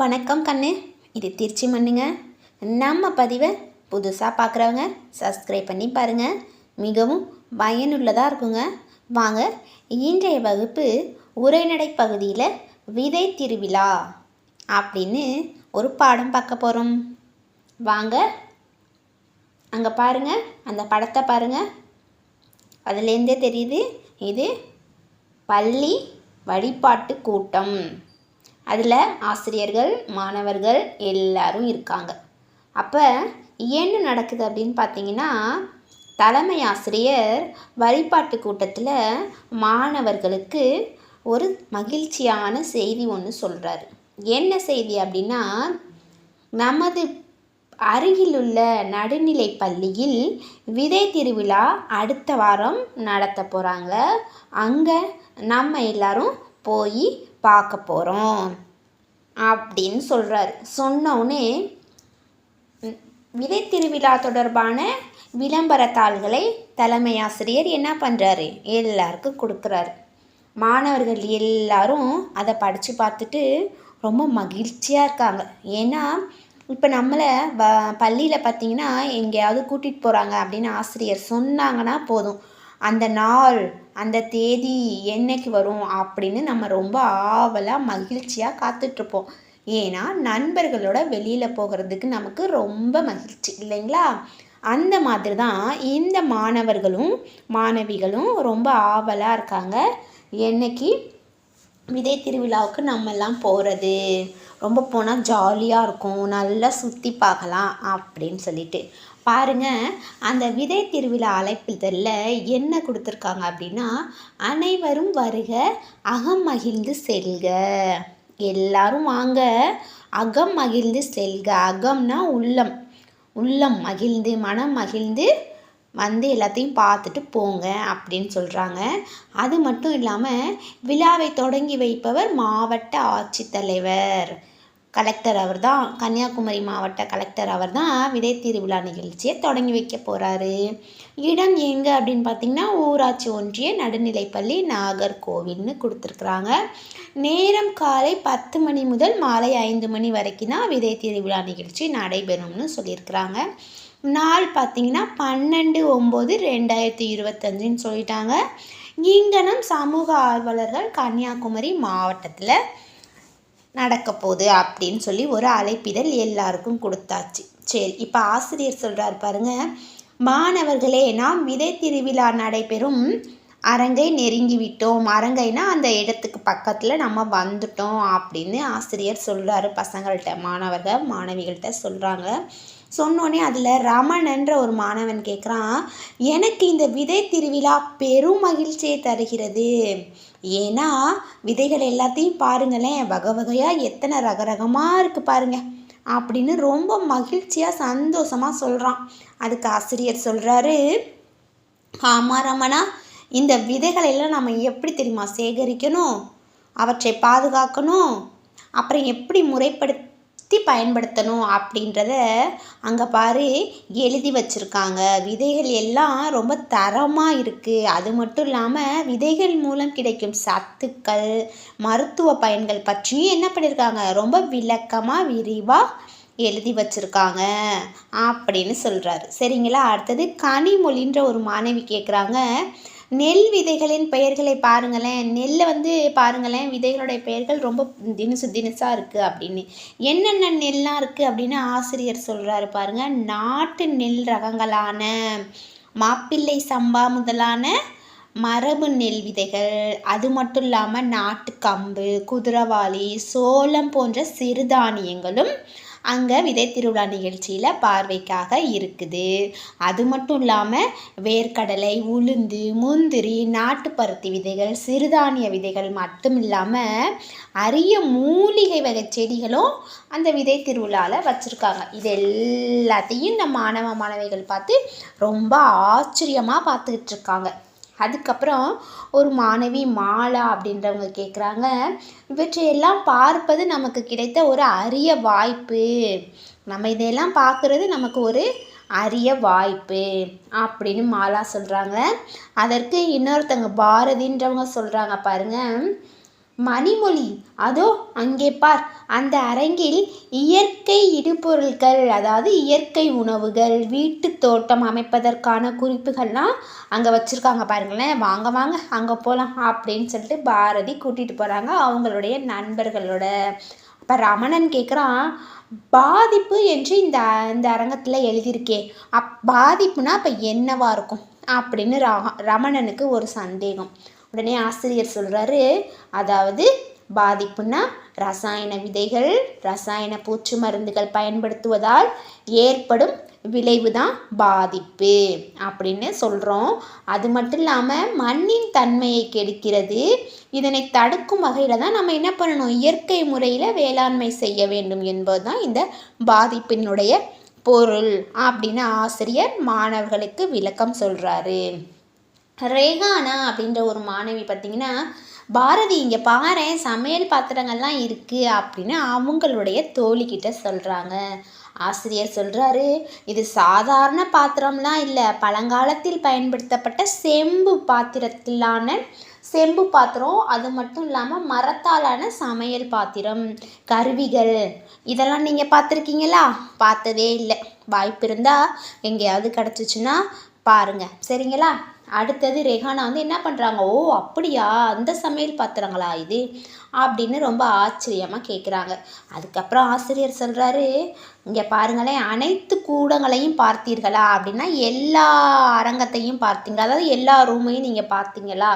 வணக்கம் கண்ணு. இது திருச்சி மண்ணுங்க. நம்ம பதிவை புதுசாக பார்க்குறவங்க சப்ஸ்கிரைப் பண்ணி பாருங்கள் மிகவும் பயனுள்ளதாக இருக்குங்க. வாங்க இன்றைய வகுப்பு உரைநடை பகுதியில் விதை திருவிழா அப்படின்னு ஒரு பாடம் பார்க்க போகிறோம் வாங்க அங்கே பாருங்கள் அந்த படத்தை பாருங்கள் அதுலேருந்தே தெரியுது இது பள்ளி வழிபாட்டு கூட்டம். அதில் ஆசிரியர்கள் மாணவர்கள் எல்லாரும் இருக்காங்க. அப்போ என்ன நடக்குது அப்படின்னு பார்த்தீங்கன்னா தலைமை ஆசிரியர் வழிபாட்டு கூட்டத்தில் மாணவர்களுக்கு ஒரு மகிழ்ச்சியான செய்தி ஒன்று சொல்கிறாரு என்ன செய்தி அப்படின்னா நமது அருகிலுள்ள நடுநிலை பள்ளியில் விதை திருவிழா அடுத்த வாரம் நடத்த போகிறாங்க அங்கே நம்ம எல்லாரும் போய் பார்க்க போகிறோம் அப்படின்னு சொல்கிறாரு சொன்னோடனே விதை திருவிழா தொடர்பான விளம்பரத்தாள்களை தலைமை ஆசிரியர் என்ன பண்ணுறாரு எல்லாருக்கும் கொடுக்குறாரு. மாணவர்கள் எல்லாரும் அதை படித்து பார்த்துட்டு ரொம்ப மகிழ்ச்சியாக இருக்காங்க. ஏன்னா இப்போ நம்மளை வ பள்ளியில் பார்த்தீங்கன்னா எங்கேயாவது கூட்டிகிட்டு போகிறாங்க அப்படின்னு ஆசிரியர் சொன்னாங்கன்னா போதும். அந்த நாள் அந்த தேதி என்னைக்கு வரும் அப்படின்னு நம்ம ரொம்ப ஆவலாக மகிழ்ச்சியாக காத்துட்ருப்போம். ஏன்னா நண்பர்களோட வெளியில் போகிறதுக்கு நமக்கு ரொம்ப மகிழ்ச்சி இல்லைங்களா? அந்த மாதிரி தான் இந்த மாணவர்களும் மாணவிகளும் ரொம்ப ஆவலாக இருக்காங்க. என்னைக்கு? விதை திருவிழாவுக்கு நம்மெல்லாம் போகிறது ரொம்ப போனால் ஜாலியாக இருக்கும். நல்லா சுற்றி பார்க்கலாம் அப்படின்னு சொல்லிட்டு. பாருங்க அந்த விதை திருவிழா அழைப்புதலில் என்ன கொடுத்துருக்காங்க அப்படின்னா அனைவரும் வருக அகம் மகிழ்ந்து செல்க. எல்லாரும் வாங்க. அகம் மகிழ்ந்து செல்க. அகம்னா உள்ளம். உள்ளம் மகிழ்ந்து மனம் மகிழ்ந்து வந்து எல்லாத்தையும் பார்த்துட்டு போங்க அப்படின்னு சொல்கிறாங்க அது மட்டும் இல்லாமல் விழாவை தொடங்கி வைப்பவர் மாவட்ட ஆட்சித்தலைவர். கலெக்டர் அவர் தான் கன்னியாகுமரி மாவட்ட கலெக்டர் அவர் தான் விதை திருவிழா நிகழ்ச்சியை தொடங்கி வைக்க போகிறாரு இடம் எங்கே அப்படின்னு பார்த்தீங்கன்னா ஊராட்சி ஒன்றிய நடுநிலைப்பள்ளி நாகர்கோவில்னு கொடுத்துருக்குறாங்க. நேரம் காலை பத்து மணி முதல் மாலை ஐந்து மணி வரைக்கும் தான் விதை திருவிழா நிகழ்ச்சி நடைபெறும்னு சொல்லியிருக்கிறாங்க. நாள் பார்த்தீங்கன்னா பன்னெண்டு ஒம்பது ரெண்டாயிரத்தி இருபத்தஞ்சுன்னு சொல்லிட்டாங்க. இங்கனம் சமூக ஆர்வலர்கள் கன்னியாகுமரி மாவட்டத்தில் நடக்க போகுது அப்படின்னு சொல்லி ஒரு அழைப்பிதழ் எல்லாருக்கும் கொடுத்தாச்சு. சரி இப்போ ஆசிரியர் சொல்கிறார் பாருங்க. மாணவர்களே நாம் விதை திருவிழா நடைபெறும். அரங்கை நெருங்கி விட்டோம். அரங்கைனா அந்த இடத்துக்கு பக்கத்தில் நம்ம வந்துட்டோம் அப்படின்னு ஆசிரியர் சொல்கிறாரு பசங்கள்கிட்ட மாணவர்கள் மாணவிகள்கிட்ட சொல்கிறாங்க சொன்னோடனே அதில் ரமணன்ற ஒரு மாணவன் கேட்குறான் எனக்கு இந்த விதை திருவிழா பெரும் மகிழ்ச்சியை தருகிறது. ஏன்னா விதைகள் எல்லாத்தையும் பாருங்களேன் வகை வகையாக எத்தனை ரக ரகமாக இருக்குது பாருங்கள் அப்படின்னு ரொம்ப மகிழ்ச்சியாக சந்தோஷமாக சொல்கிறான் அதுக்கு ஆசிரியர் சொல்கிறாரு ஆமாம் ரமணா இந்த விதைகளை எல்லாம் நம்ம எப்படி தெரியுமா சேகரிக்கணும்? அவற்றை பாதுகாக்கணும்? அப்புறம் எப்படி முறைப்படுத்த சுற்றி பயன்படுத்தணும் அப்படின்றத அங்கே பாரு எழுதி வச்சுருக்காங்க. விதைகள் எல்லாம் ரொம்ப தரமாக இருக்குது அது மட்டும் இல்லாமல் விதைகள் மூலம் கிடைக்கும் சத்துக்கள் மருத்துவ பயன்கள் பற்றியும் என்ன பண்ணியிருக்காங்க ரொம்ப விளக்கமாக விரிவாக எழுதி வச்சுருக்காங்க அப்படின்னு சொல்கிறாரு சரிங்களா? அடுத்தது கனிமொழின்ற ஒரு மாணவி கேட்குறாங்க நெல் விதைகளின் பெயர்களை பாருங்களேன். நெல்லை வந்து பாருங்களேன் விதைகளுடைய பெயர்கள் ரொம்ப தினுசு தினசாக இருக்குது அப்படின்னு. என்னென்ன நெல்லாம் இருக்குது அப்படின்னு ஆசிரியர் சொல்கிறாரு பாருங்கள் நாட்டு நெல் ரகங்களான மாப்பிள்ளை சம்பா முதலான மரபு நெல் விதைகள் அது மட்டும் இல்லாமல் நாட்டு கம்பு குதிரவாளி சோளம் போன்ற சிறுதானியங்களும் அங்கே விதை திருவிழா நிகழ்ச்சியில் பார்வைக்காக இருக்குது. அது மட்டும் இல்லாமல் வேர்க்கடலை உளுந்து முந்திரி நாட்டுப்பருத்தி விதைகள் சிறுதானிய விதைகள் மட்டும் இல்லாமல் அரிய மூலிகை வகை செடிகளும் அந்த விதை திருவிழாவில் வச்சுருக்காங்க. இது எல்லாத்தையும் இந்த மாணவ மாணவிகள் பார்த்து ரொம்ப ஆச்சரியமாக பார்த்துக்கிட்டு இருக்காங்க. அதுக்கப்புறம் ஒரு மாணவி மாலா அப்படின்றவங்க கேட்குறாங்க இவற்றையெல்லாம் பார்ப்பது நமக்கு கிடைத்த ஒரு அரிய வாய்ப்பு. நம்ம இதையெல்லாம் பார்க்குறது நமக்கு ஒரு அரிய வாய்ப்பு அப்படின்னு மாலா சொல்கிறாங்க அதற்கு இன்னொருத்தங்க பாரதின்றவங்க சொல்கிறாங்க பாருங்க. மணிமொழி. அதோ அங்கே பார். அந்த அரங்கில் இயற்கை இடுபொருட்கள் அதாவது இயற்கை உணவுகள் வீட்டு தோட்டம் அமைப்பதற்கான குறிப்புகள்லாம் அங்கே வச்சுருக்காங்க பாருங்களேன். வாங்க வாங்க அங்கே போகலாம் அப்படின்னு சொல்லிட்டு பாரதி கூட்டிகிட்டு போகிறாங்க அவங்களுடைய நண்பர்களோட. அப்போ ரமணன் கேட்குறான் பாதிப்பு என்று இந்த இந்த அரங்கத்தில் எழுதியிருக்கே. அப் பாதிப்புனா அப்போ என்னவாக இருக்கும்? அப்படின்னு ர ரமணனுக்கு ஒரு சந்தேகம். உடனே ஆசிரியர் சொல்கிறாரு அதாவது பாதிப்புனா ரசாயன விதைகள் ரசாயன பூச்சி மருந்துகள் பயன்படுத்துவதால் ஏற்படும் விளைவு தான் பாதிப்பு அப்படின்னு சொல்கிறோம் அது மட்டும் இல்லாமல் மண்ணின் தன்மையை கெடுக்கிறது இதனை தடுக்கும் வகையில் தான் நம்ம என்ன பண்ணணும்? இயற்கை முறையில் வேளாண்மை செய்ய வேண்டும் என்பது தான் இந்த பாதிப்பினுடைய பொருள் அப்படின்னு ஆசிரியர் மாணவர்களுக்கு விளக்கம் சொல்கிறாரு ரேகானா அப்படின்ற ஒரு மாணவி பார்த்திங்கன்னா பாரதி இங்கே பாரு சமையல் பாத்திரங்கள்லாம் இருக்குது அப்படின்னு அவங்களுடைய தோழிக்கிட்ட சொல்கிறாங்க ஆசிரியர் சொல்கிறாரு இது சாதாரண பாத்திரம்லாம் இல்லை. பழங்காலத்தில் பயன்படுத்தப்பட்ட செம்பு பாத்திரத்திலான செம்பு பாத்திரம் அது மட்டும் இல்லாமல் மரத்தாலான சமையல் பாத்திரம் கருவிகள் இதெல்லாம் நீங்கள் பார்த்துருக்கீங்களா? பார்த்ததே இல்லை. வாய்ப்பு இருந்தால் எங்கேயாவது கிடச்சிச்சின்னா பாருங்கள் சரிங்களா? அடுத்தது ரெஹானா வந்து என்ன பண்ணுறாங்க ஓ அப்படியா? அந்த சமையல் பாத்திரங்களா இது? அப்படின்னு ரொம்ப ஆச்சரியமாக கேட்குறாங்க அதுக்கப்புறம் ஆசிரியர் சொல்கிறாரு இங்கே பாருங்களேன் அனைத்து கூடங்களையும் பார்த்தீர்களா? அப்படின்னா எல்லா அரங்கத்தையும் பார்த்தீங்களா அதாவது எல்லா ரூமையும் நீங்கள் பார்த்தீங்களா?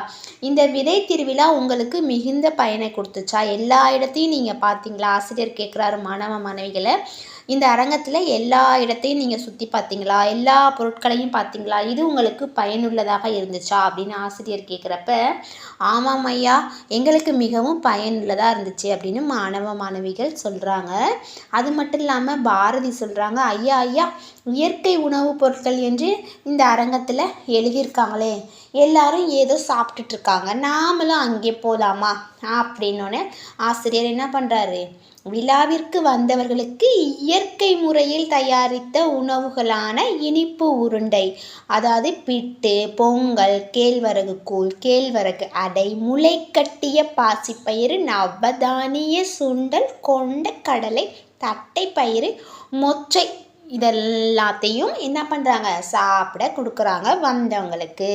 இந்த விதை திருவிழா உங்களுக்கு மிகுந்த பயனை கொடுத்துச்சா? எல்லா இடத்தையும் நீங்கள் பார்த்தீங்களா? ஆசிரியர் கேட்குறாரு மாணவ மாணவிகளை இந்த அரங்கத்தில் எல்லா இடத்தையும் நீங்கள் சுற்றி பார்த்தீங்களா எல்லா பொருட்களையும் பார்த்தீங்களா இது உங்களுக்கு பயனுள்ளதாக இருந்துச்சா? அப்படின்னு ஆசிரியர் கேட்குறப்ப ஆமாம் ஐயா எங்களுக்கு மிகவும் பயனுள்ளதாக இருந்துச்சு அப்படின்னு மாணவ மாணவிகள் சொல்கிறாங்க அது மட்டும் இல்லாமல் பாரதி சொல்கிறாங்க ஐயா ஐயா இயற்கை உணவுப் பொருட்கள் என்று இந்த அரங்கத்தில் எழுதியிருக்காங்களே எல்லாரும் ஏதோ சாப்பிட்டுட்ருக்காங்க நாமளும் அங்கே போகலாமா அப்படின்னோடனே ஆசிரியர் என்ன பண்ணுறாரு விழாவிற்கு வந்தவர்களுக்கு இயற்கை முறையில் தயாரித்த உணவுகளான இனிப்பு உருண்டை அதாவது பிட்டு பொங்கல் கேழ்வரகு கூழ் கேழ்வரகு அடை முளைக்கட்டிய பாசிப்பயிறு நவதானிய சுண்டல் கொண்ட கடலை தட்டை பயிறு மொச்சை இதெல்லாத்தையும் என்ன பண்ணுறாங்க சாப்பிட கொடுக்குறாங்க வந்தவங்களுக்கு.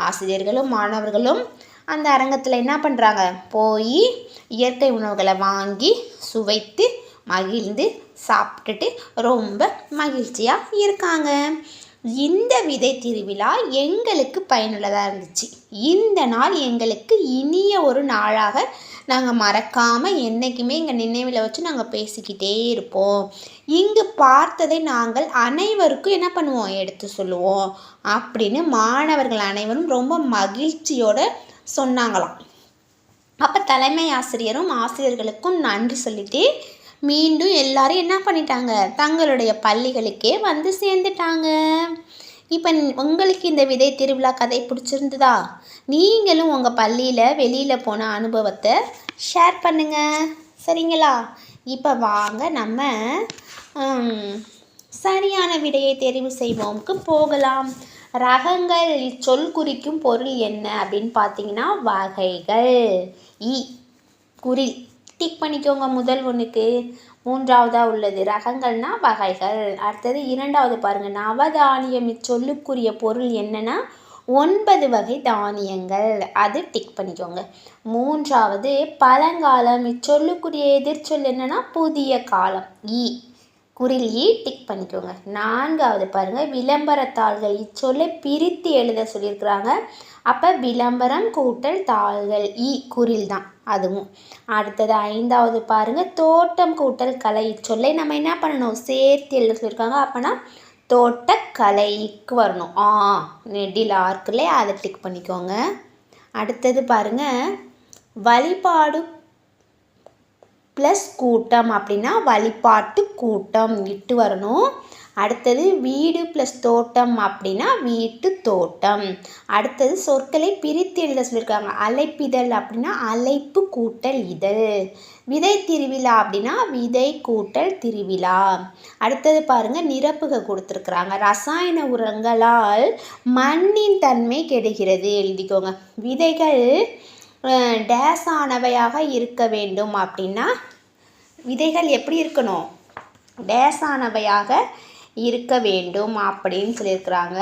ஆசிரியர்களும் மாணவர்களும் அந்த அரங்கத்தில் என்ன பண்ணுறாங்க போய் இயற்கை உணவுகளை வாங்கி சுவைத்து மகிழ்ந்து சாப்பிட்டுட்டு ரொம்ப மகிழ்ச்சியாக இருக்காங்க. இந்த விதை திருவிழா எங்களுக்கு பயனுள்ளதாக இருந்துச்சு. இந்த நாள் எங்களுக்கு இனிய ஒரு நாளாக நாங்கள் மறக்காமல் என்றைக்குமே எங்கள் நினைவில் வச்சு நாங்கள் பேசிக்கிட்டே இருப்போம். இங்கு பார்த்ததை நாங்கள் அனைவருக்கும் என்ன பண்ணுவோம்? எடுத்து சொல்லுவோம். அப்படின்னு மாணவர்கள் அனைவரும் ரொம்ப மகிழ்ச்சியோட சொன்னாங்களாம். அப்போ தலைமை ஆசிரியரும் ஆசிரியர்களுக்கும் நன்றி சொல்லிட்டு மீண்டும் எல்லாரும் என்ன பண்ணிட்டாங்க? தங்களுடைய பள்ளிகளுக்கே வந்து சேர்ந்துட்டாங்க. இப்போ உங்களுக்கு இந்த விதை திருவிழா கதை பிடிச்சிருந்ததா? நீங்களும் உங்கள் பள்ளியில் வெளியில் போன அனுபவத்தை ஷேர் பண்ணுங்கள் சரிங்களா? இப்போ வாங்க நம்ம சரியான விடையை தெரிவு செய்வோம்க்கு போகலாம். ரகங்கள் இச்சொல் குறிக்கும் பொருள் என்ன அப்படின்னு பார்த்தீங்கன்னா வகைகள். இ குறில் டிக் பண்ணிக்கோங்க முதல் ஒன்றுக்கு மூன்றாவதாக உள்ளது. ரகங்கள்னா வகைகள். அடுத்தது இரண்டாவது பாருங்கள் நவதானியம் இச்சொல்லுக்குரிய பொருள் என்னென்னா ஒன்பது வகை தானியங்கள். அது டிக் பண்ணிக்கோங்க. மூன்றாவது பழங்காலம் இச்சொல்லுக்குரிய எதிர்ச்சொல் என்னென்னா புதிய காலம். இ குறில் இ டிக் பண்ணிக்கோங்க. நான்காவது பாருங்கள் விளம்பரத்தாள்கள். இச்சொல்லை பிரித்து எழுத சொல்லியிருக்கிறாங்க. அப்போ விளம்பரம் கூட்டல் தாள்கள். இ குறில் தான். அதுவும். அடுத்தது ஐந்தாவது பாருங்கள் தோட்டம் கூட்டல் கலை. இச்சொல்லை நம்ம என்ன பண்ணணும்? சேர்த்து எழுத சொல்லியிருக்காங்க. அப்போனா தோட்டக்கலைக்கு வரணும். ஆ நெடில் ஆர்க்கில் அதை டிக் பண்ணிக்கோங்க. அடுத்தது பாருங்கள் வழிபாடு ப்ளஸ் கூட்டம் அப்படின்னா வழிபாட்டு கூட்டம் இட்டு வரணும். அடுத்தது வீடு ப்ளஸ் தோட்டம் அப்படின்னா வீட்டு தோட்டம். அடுத்தது சொற்களை பிரித்து எழுத சொல்லியிருக்காங்க. அழைப்பிதழ் அப்படின்னா அழைப்பு கூட்டல் இதழ். விதை திருவிழா அப்படின்னா விதை கூட்டல் திருவிழா. அடுத்தது பாருங்கள் நிரப்புக கொடுத்துருக்குறாங்க. ரசாயன உரங்களால் மண்ணின் தன்மை கெடுகிறது. எழுதிக்கோங்க. விதைகள் டேஸ் ஆனவையாக இருக்க வேண்டும் அப்படின்னா விதைகள் எப்படி இருக்கணும்? டேஸ் ஆனவையாக இருக்க வேண்டும் அப்படின்னு சொல்லியிருக்கிறாங்க.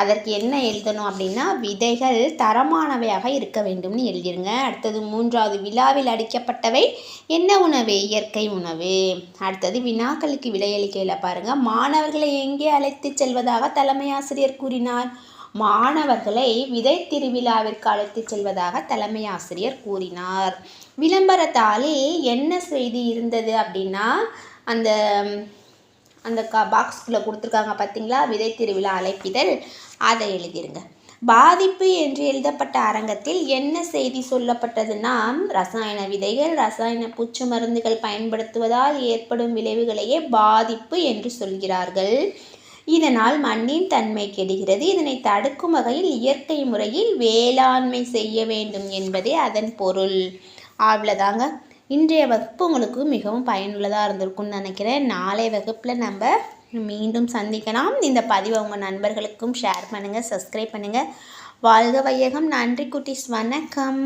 அதற்கு என்ன எழுதணும் அப்படின்னா விதைகள் தரமானவையாக இருக்க வேண்டும்னு எழுதிருங்க. அடுத்தது மூன்றாவது விழாவில் அடிக்கப்பட்டவை என்ன உணவு? இயற்கை உணவு. அடுத்தது வினாக்களுக்கு விடையளிக்கையில் பாருங்கள் மாணவர்களை எங்கே அழைத்து செல்வதாக தலைமை ஆசிரியர் கூறினார்? மாணவர்களை விதை திருவிழாவிற்கு அழைத்து செல்வதாக தலைமை ஆசிரியர் கூறினார். விளம்பரத்தாளில் என்ன செய்தி இருந்தது அப்படின்னா அந்த அந்த கா பாக்ஸ்குள்ளே கொடுத்துருக்காங்க பார்த்தீங்களா விதை திருவிழா அழைப்பிதழ். அதை எழுதிருங்க. பாதிப்பு என்று எழுதப்பட்ட அரங்கத்தில் என்ன செய்தி சொல்லப்பட்டதுன்னா ரசாயன விதைகள் ரசாயன பூச்சி மருந்துகள் பயன்படுத்துவதால் ஏற்படும் விளைவுகளையே பாதிப்பு என்று சொல்கிறார்கள். இதனால் மண்ணின் தன்மை கெடுகிறது. இதனை தடுக்கும் வகையில் இயற்கை முறையில் வேளாண்மை செய்ய வேண்டும் என்பதே அதன் பொருள். அவ்வளோதாங்க இன்றைய வகுப்பு உங்களுக்கு மிகவும் பயனுள்ளதாக இருந்திருக்கும்னு நினைக்கிறேன். நாளை வகுப்பில் நம்ம மீண்டும் சந்திக்கலாம். இந்த பதிவை உங்கள் நண்பர்களுக்கும் ஷேர் பண்ணுங்கள் சப்ஸ்கிரைப் பண்ணுங்கள் வாழ்க வையகம். நன்றி குட்டிஸ். வணக்கம்.